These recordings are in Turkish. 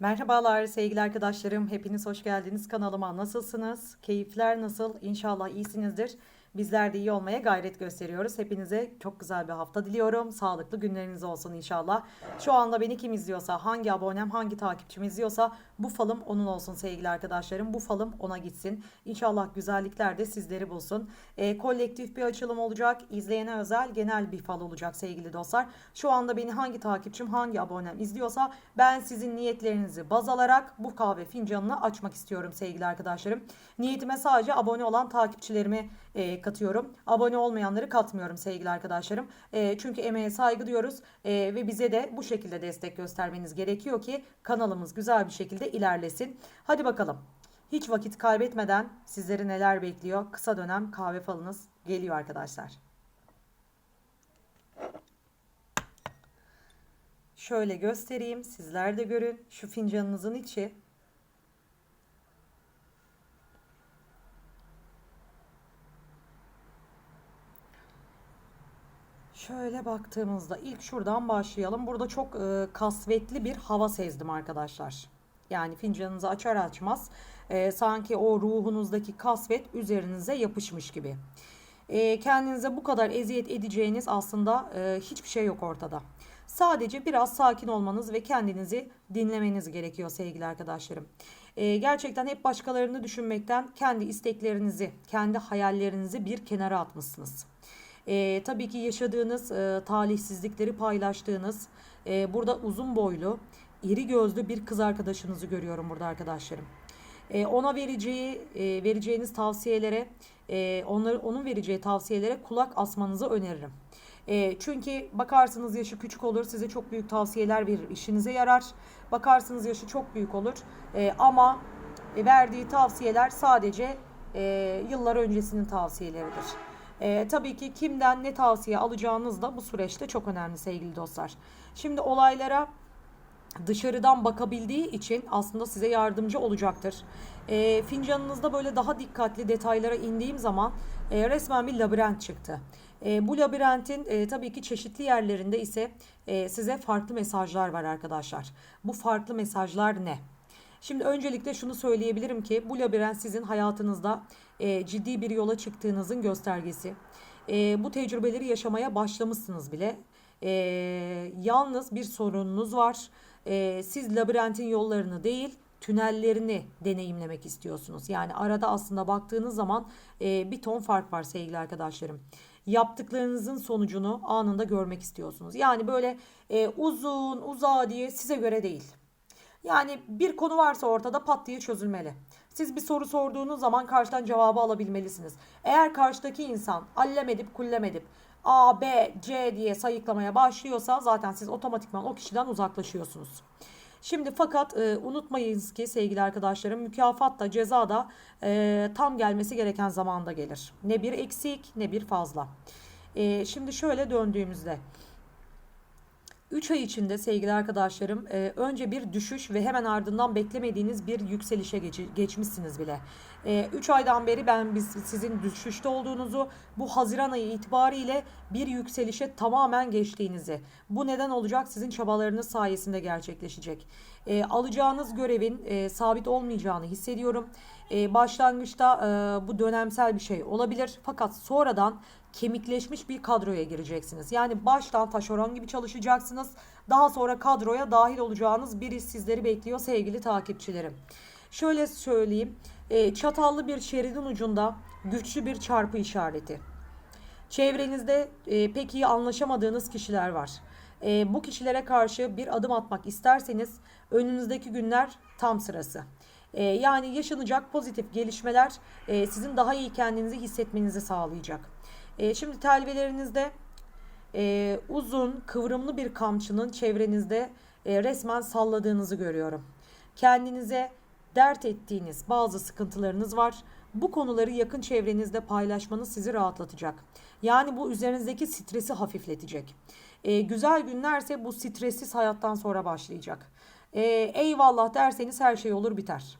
Merhabalar sevgili arkadaşlarım. Hepiniz hoş geldiniz kanalıma. Nasılsınız? Keyifler nasıl? İnşallah iyisinizdir. Bizler de iyi olmaya gayret gösteriyoruz. Hepinize çok güzel bir hafta diliyorum. Sağlıklı günleriniz olsun inşallah. Şu anda beni kim izliyorsa, hangi abonem, hangi takipçim izliyorsa bu falım onun olsun sevgili arkadaşlarım. Bu falım ona gitsin. İnşallah güzellikler de sizleri bulsun. E, kolektif bir açılım olacak. İzleyene özel genel bir fal olacak sevgili dostlar. Şu anda beni hangi takipçim, hangi abonem izliyorsa ben sizin niyetlerinizi baz alarak bu kahve fincanını açmak istiyorum sevgili arkadaşlarım. Niyetime sadece abone olan takipçilerimi e, katıyorum. Abone olmayanları katmıyorum sevgili arkadaşlarım. E, çünkü emeğe saygı diyoruz e, ve bize de bu şekilde destek göstermeniz gerekiyor ki kanalımız güzel bir şekilde ilerlesin. Hadi bakalım. Hiç vakit kaybetmeden sizleri neler bekliyor? Kısa dönem kahve falınız geliyor arkadaşlar. Şöyle göstereyim. Sizler de görün. Şu fincanınızın içi Şöyle baktığımızda ilk şuradan başlayalım. Burada çok e, kasvetli bir hava sezdim arkadaşlar. Yani fincanınızı açar açmaz e, sanki o ruhunuzdaki kasvet üzerinize yapışmış gibi. E, kendinize bu kadar eziyet edeceğiniz aslında e, hiçbir şey yok ortada. Sadece biraz sakin olmanız ve kendinizi dinlemeniz gerekiyor sevgili arkadaşlarım. E, gerçekten hep başkalarını düşünmekten kendi isteklerinizi, kendi hayallerinizi bir kenara atmışsınız. E, tabii ki yaşadığınız e, talihsizlikleri paylaştığınız e, burada uzun boylu, iri gözlü bir kız arkadaşınızı görüyorum burada arkadaşlarım. E, ona vereceği e, vereceğiniz tavsiyelere, e, onları onun vereceği tavsiyelere kulak asmanızı öneririm. E, çünkü bakarsınız yaşı küçük olur, size çok büyük tavsiyeler verir, işinize yarar. Bakarsınız yaşı çok büyük olur e, ama verdiği tavsiyeler sadece e, yıllar öncesinin tavsiyeleridir. E, tabii ki kimden ne tavsiye alacağınız da bu süreçte çok önemli sevgili dostlar. Şimdi olaylara dışarıdan bakabildiği için aslında size yardımcı olacaktır. E, fincanınızda böyle daha dikkatli detaylara indiğim zaman e, resmen bir labirent çıktı. E, bu labirentin e, tabii ki çeşitli yerlerinde ise e, size farklı mesajlar var arkadaşlar. Bu farklı mesajlar ne? Şimdi öncelikle şunu söyleyebilirim ki bu labirent sizin hayatınızda e, ciddi bir yola çıktığınızın göstergesi. E, bu tecrübeleri yaşamaya başlamışsınız bile. E, yalnız bir sorununuz var. E, siz labirentin yollarını değil tünellerini deneyimlemek istiyorsunuz. Yani arada aslında baktığınız zaman e, bir ton fark var sevgili arkadaşlarım. Yaptıklarınızın sonucunu anında görmek istiyorsunuz. Yani böyle e, uzun uzağa diye size göre değil. Yani bir konu varsa ortada pat diye çözülmeli. Siz bir soru sorduğunuz zaman karşıdan cevabı alabilmelisiniz. Eğer karşıdaki insan allem edip kullem edip A, B, C diye sayıklamaya başlıyorsa zaten siz otomatikman o kişiden uzaklaşıyorsunuz. Şimdi fakat e, unutmayınız ki sevgili arkadaşlarım mükafat da ceza da e, tam gelmesi gereken zamanda gelir. Ne bir eksik ne bir fazla. E, şimdi şöyle döndüğümüzde 3 ay içinde sevgili arkadaşlarım e, önce bir düşüş ve hemen ardından beklemediğiniz bir yükselişe geç, geçmişsiniz bile. 3 e, aydan beri ben biz sizin düşüşte olduğunuzu bu Haziran ayı itibariyle bir yükselişe tamamen geçtiğinizi bu neden olacak sizin çabalarınız sayesinde gerçekleşecek. E, alacağınız görevin e, sabit olmayacağını hissediyorum. E, başlangıçta e, bu dönemsel bir şey olabilir fakat sonradan kemikleşmiş bir kadroya gireceksiniz. Yani baştan taşeron gibi çalışacaksınız. Daha sonra kadroya dahil olacağınız bir iş sizleri bekliyor sevgili takipçilerim. Şöyle söyleyeyim. E, çatallı bir şeridin ucunda güçlü bir çarpı işareti. Çevrenizde e, pek iyi anlaşamadığınız kişiler var. E, bu kişilere karşı bir adım atmak isterseniz önünüzdeki günler tam sırası. Yani yaşanacak pozitif gelişmeler sizin daha iyi kendinizi hissetmenizi sağlayacak. E, şimdi telvelerinizde e, uzun kıvrımlı bir kamçının çevrenizde e, resmen salladığınızı görüyorum. Kendinize dert ettiğiniz bazı sıkıntılarınız var. Bu konuları yakın çevrenizde paylaşmanız sizi rahatlatacak. Yani bu üzerinizdeki stresi hafifletecek. E, güzel günlerse bu stressiz hayattan sonra başlayacak. E, eyvallah derseniz her şey olur biter.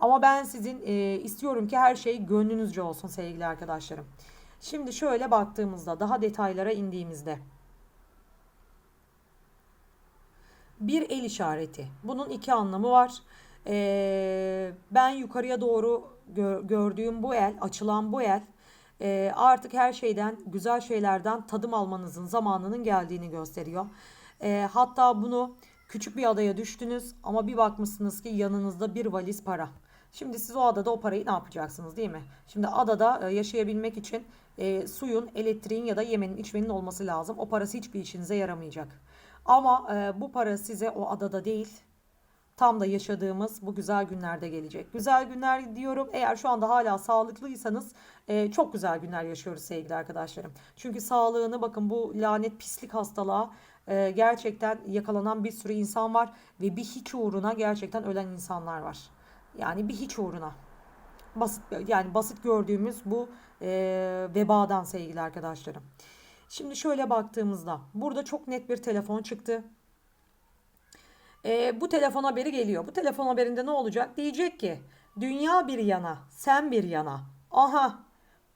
Ama ben sizin e, istiyorum ki her şey gönlünüzce olsun sevgili arkadaşlarım. Şimdi şöyle baktığımızda daha detaylara indiğimizde bir el işareti. Bunun iki anlamı var. Ee, ben yukarıya doğru gö- gördüğüm bu el, açılan bu el e, artık her şeyden, güzel şeylerden tadım almanızın zamanının geldiğini gösteriyor. E, hatta bunu küçük bir adaya düştünüz ama bir bakmışsınız ki yanınızda bir valiz para. Şimdi siz o adada o parayı ne yapacaksınız değil mi? Şimdi adada e, yaşayabilmek için e, suyun, elektriğin ya da yemenin, içmenin olması lazım. O parası hiçbir işinize yaramayacak. Ama e, bu para size o adada değil, tam da yaşadığımız bu güzel günlerde gelecek. Güzel günler diyorum. Eğer şu anda hala sağlıklıysanız e, çok güzel günler yaşıyoruz sevgili arkadaşlarım. Çünkü sağlığını bakın bu lanet pislik hastalığa e, gerçekten yakalanan bir sürü insan var ve bir hiç uğruna gerçekten ölen insanlar var. Yani bir hiç uğruna. Basit yani basit gördüğümüz bu e, vebadan sevgili arkadaşlarım. Şimdi şöyle baktığımızda burada çok net bir telefon çıktı. E, bu telefon haberi geliyor. Bu telefon haberinde ne olacak? Diyecek ki dünya bir yana, sen bir yana. Aha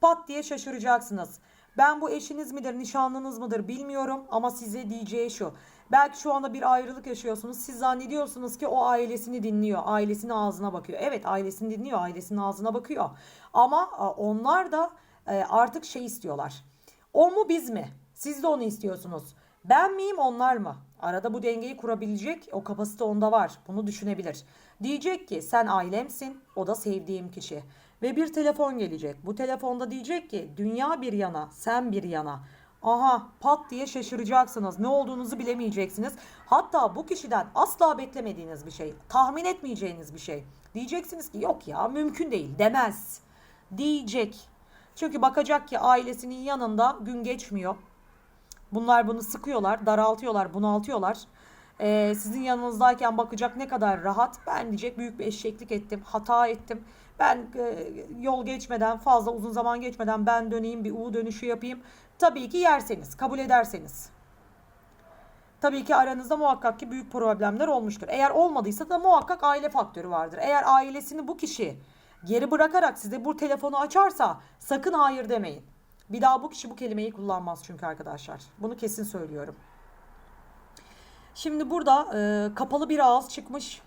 pat diye şaşıracaksınız. Ben bu eşiniz midir, nişanlınız mıdır bilmiyorum ama size diyeceği şu. Belki şu anda bir ayrılık yaşıyorsunuz. Siz zannediyorsunuz ki o ailesini dinliyor. Ailesinin ağzına bakıyor. Evet ailesini dinliyor. Ailesinin ağzına bakıyor. Ama e, onlar da e, artık şey istiyorlar. O mu biz mi? Siz de onu istiyorsunuz. Ben miyim onlar mı? Arada bu dengeyi kurabilecek o kapasite onda var. Bunu düşünebilir. Diyecek ki sen ailemsin o da sevdiğim kişi. Ve bir telefon gelecek. Bu telefonda diyecek ki dünya bir yana sen bir yana. Aha pat diye şaşıracaksınız. Ne olduğunuzu bilemeyeceksiniz. Hatta bu kişiden asla beklemediğiniz bir şey. Tahmin etmeyeceğiniz bir şey. Diyeceksiniz ki yok ya mümkün değil demez. Diyecek. Çünkü bakacak ki ailesinin yanında gün geçmiyor. Bunlar bunu sıkıyorlar, daraltıyorlar, bunaltıyorlar. Ee, sizin yanınızdayken bakacak ne kadar rahat. Ben diyecek büyük bir eşeklik ettim, hata ettim. Ben e, yol geçmeden, fazla uzun zaman geçmeden ben döneyim, bir U dönüşü yapayım. Tabii ki yerseniz, kabul ederseniz. Tabii ki aranızda muhakkak ki büyük problemler olmuştur. Eğer olmadıysa da muhakkak aile faktörü vardır. Eğer ailesini bu kişi geri bırakarak size bu telefonu açarsa sakın hayır demeyin. Bir daha bu kişi bu kelimeyi kullanmaz çünkü arkadaşlar. Bunu kesin söylüyorum. Şimdi burada e, kapalı bir ağız çıkmış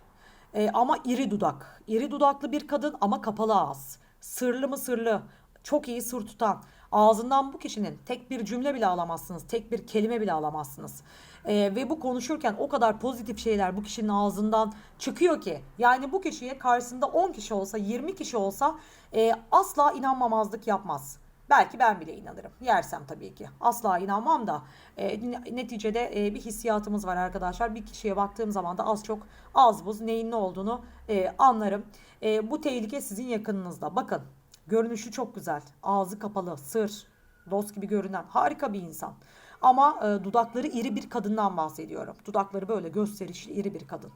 e, ama iri dudak. İri dudaklı bir kadın ama kapalı ağız. Sırlı mı sırlı. Çok iyi sır tutan. Ağzından bu kişinin tek bir cümle bile alamazsınız. Tek bir kelime bile alamazsınız. E, ve bu konuşurken o kadar pozitif şeyler bu kişinin ağzından çıkıyor ki. Yani bu kişiye karşısında 10 kişi olsa 20 kişi olsa e, asla inanmamazlık yapmaz. Belki ben bile inanırım. Yersem tabii ki. Asla inanmam da e, neticede e, bir hissiyatımız var arkadaşlar. Bir kişiye baktığım zaman da az çok az buz neyin ne olduğunu e, anlarım. E, bu tehlike sizin yakınınızda. Bakın görünüşü çok güzel. Ağzı kapalı, sır, dost gibi görünen harika bir insan. Ama e, dudakları iri bir kadından bahsediyorum. Dudakları böyle gösterişli iri bir kadın.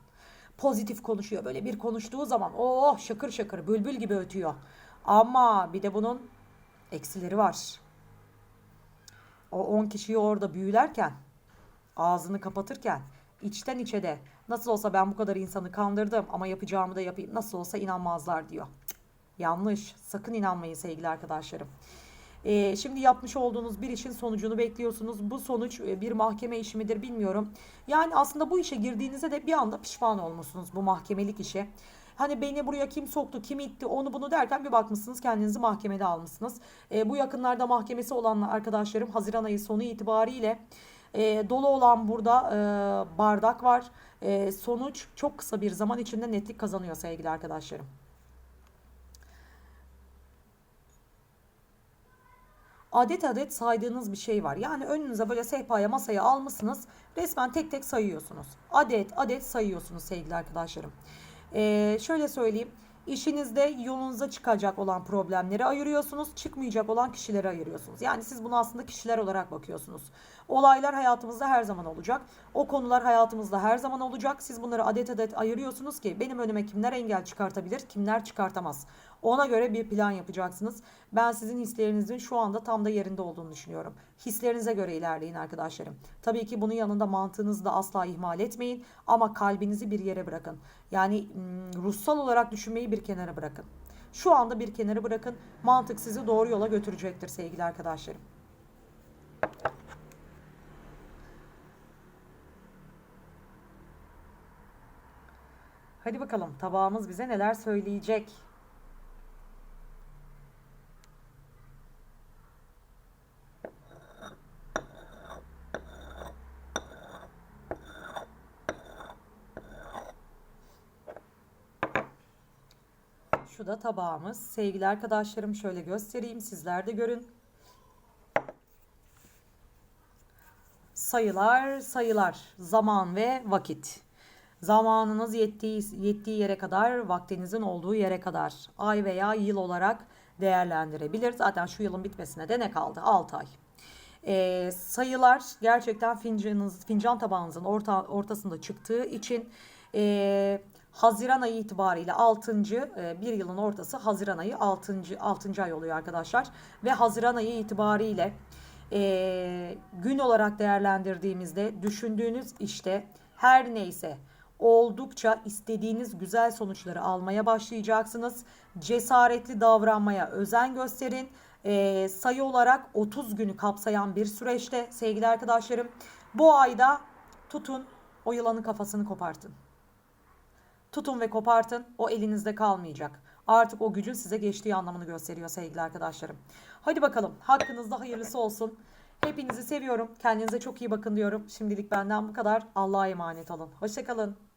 Pozitif konuşuyor. Böyle bir konuştuğu zaman oh şakır şakır bülbül gibi ötüyor. Ama bir de bunun eksileri var. O 10 kişiyi orada büyülerken, ağzını kapatırken, içten içe de nasıl olsa ben bu kadar insanı kandırdım ama yapacağımı da yapayım. Nasıl olsa inanmazlar diyor. Yanlış. Sakın inanmayın sevgili arkadaşlarım. Ee, şimdi yapmış olduğunuz bir işin sonucunu bekliyorsunuz. Bu sonuç e, bir mahkeme işi midir bilmiyorum. Yani aslında bu işe girdiğinizde de bir anda pişman olmuşsunuz bu mahkemelik işe. Hani beni buraya kim soktu, kim itti, onu bunu derken bir bakmışsınız kendinizi mahkemede almışsınız. E, bu yakınlarda mahkemesi olan arkadaşlarım Haziran ayı sonu itibariyle e, dolu olan burada e, bardak var. E, sonuç çok kısa bir zaman içinde netlik kazanıyor sevgili arkadaşlarım. adet adet saydığınız bir şey var. Yani önünüze böyle sehpaya masaya almışsınız. Resmen tek tek sayıyorsunuz. Adet adet sayıyorsunuz sevgili arkadaşlarım. Ee, şöyle söyleyeyim. İşinizde yolunuza çıkacak olan problemleri ayırıyorsunuz. Çıkmayacak olan kişileri ayırıyorsunuz. Yani siz bunu aslında kişiler olarak bakıyorsunuz. Olaylar hayatımızda her zaman olacak. O konular hayatımızda her zaman olacak. Siz bunları adet adet ayırıyorsunuz ki benim önüme kimler engel çıkartabilir, kimler çıkartamaz. Ona göre bir plan yapacaksınız. Ben sizin hislerinizin şu anda tam da yerinde olduğunu düşünüyorum. Hislerinize göre ilerleyin arkadaşlarım. Tabii ki bunun yanında mantığınızı da asla ihmal etmeyin ama kalbinizi bir yere bırakın. Yani ruhsal olarak düşünmeyi bir kenara bırakın. Şu anda bir kenara bırakın. Mantık sizi doğru yola götürecektir sevgili arkadaşlarım. Hadi bakalım tabağımız bize neler söyleyecek. Şu da tabağımız. Sevgili arkadaşlarım şöyle göstereyim. Sizler de görün. Sayılar, sayılar, zaman ve vakit. Zamanınız yettiği, yettiği yere kadar, vaktinizin olduğu yere kadar ay veya yıl olarak değerlendirebilir. Zaten şu yılın bitmesine de ne kaldı? 6 ay. Ee, sayılar gerçekten fincanınız, fincan tabağınızın orta, ortasında çıktığı için e, Haziran ayı itibariyle 6. e, bir yılın ortası Haziran ayı 6. 6. ay oluyor arkadaşlar. Ve Haziran ayı itibariyle e, gün olarak değerlendirdiğimizde düşündüğünüz işte her neyse oldukça istediğiniz güzel sonuçları almaya başlayacaksınız. Cesaretli davranmaya özen gösterin. E, sayı olarak 30 günü kapsayan bir süreçte sevgili arkadaşlarım. Bu ayda tutun o yılanın kafasını kopartın. Tutun ve kopartın. O elinizde kalmayacak. Artık o gücün size geçtiği anlamını gösteriyor sevgili arkadaşlarım. Hadi bakalım. Hakkınızda hayırlısı olsun. Hepinizi seviyorum. Kendinize çok iyi bakın diyorum. Şimdilik benden bu kadar. Allah'a emanet olun. Hoşçakalın.